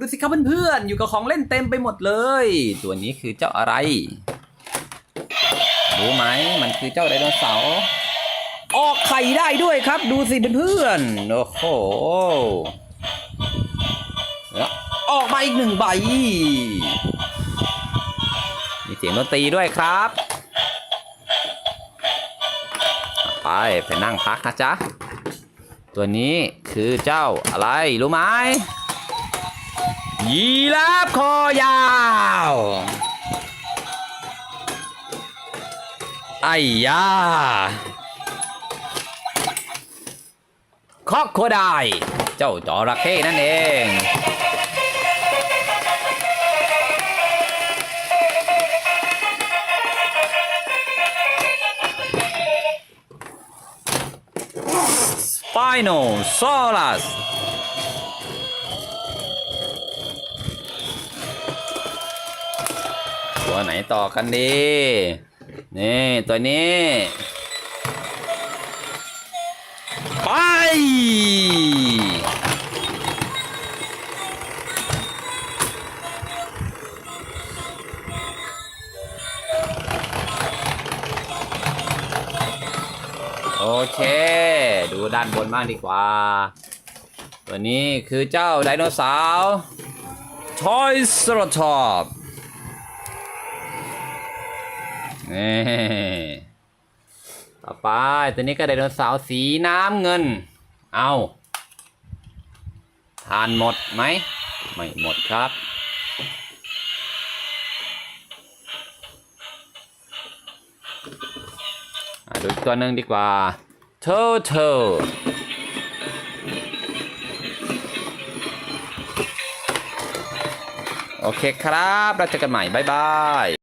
ดูสิครับเพื่อนๆอยู่กับของเล่นเต็มไปหมดเลย ตัวนี้คือเจ้าอะไร รู้ไหมมันคือเจ้าไดโนเสาร์ออกไข่ได้ด้วยครับ ดูสิเพื่อนๆโอ้โหแล้วออกมาอีกหนึ่งใบมีเสียงดนตรีด้วยครับ ไปไปนั่งพักนะจ๊ะ ตัวนี้คือเจ้าอะไรรู้ไหม ยีราฟคอยาว ไอ้ยาคอกโคไดเจ้าจระเข้นั่นเอง Spino Saurus ตัวไหนต่อกันดี นี่ตัวนี้ ไป โอเค ดูด้านบนบ้างดีกว่า ตัวนี้คือเจ้าไดโนเสาร์ทอยสโรทอป นี่ต่อไปตัวนี้ก็ไดโนเสาร์สีน้ำเงิน เอาทานหมดไหม ไม่หมดครับอะดูตัวหนึ่งดีกว่า Turtle โอเคครับ เราเจอกันใหม่ บ๊ายบาย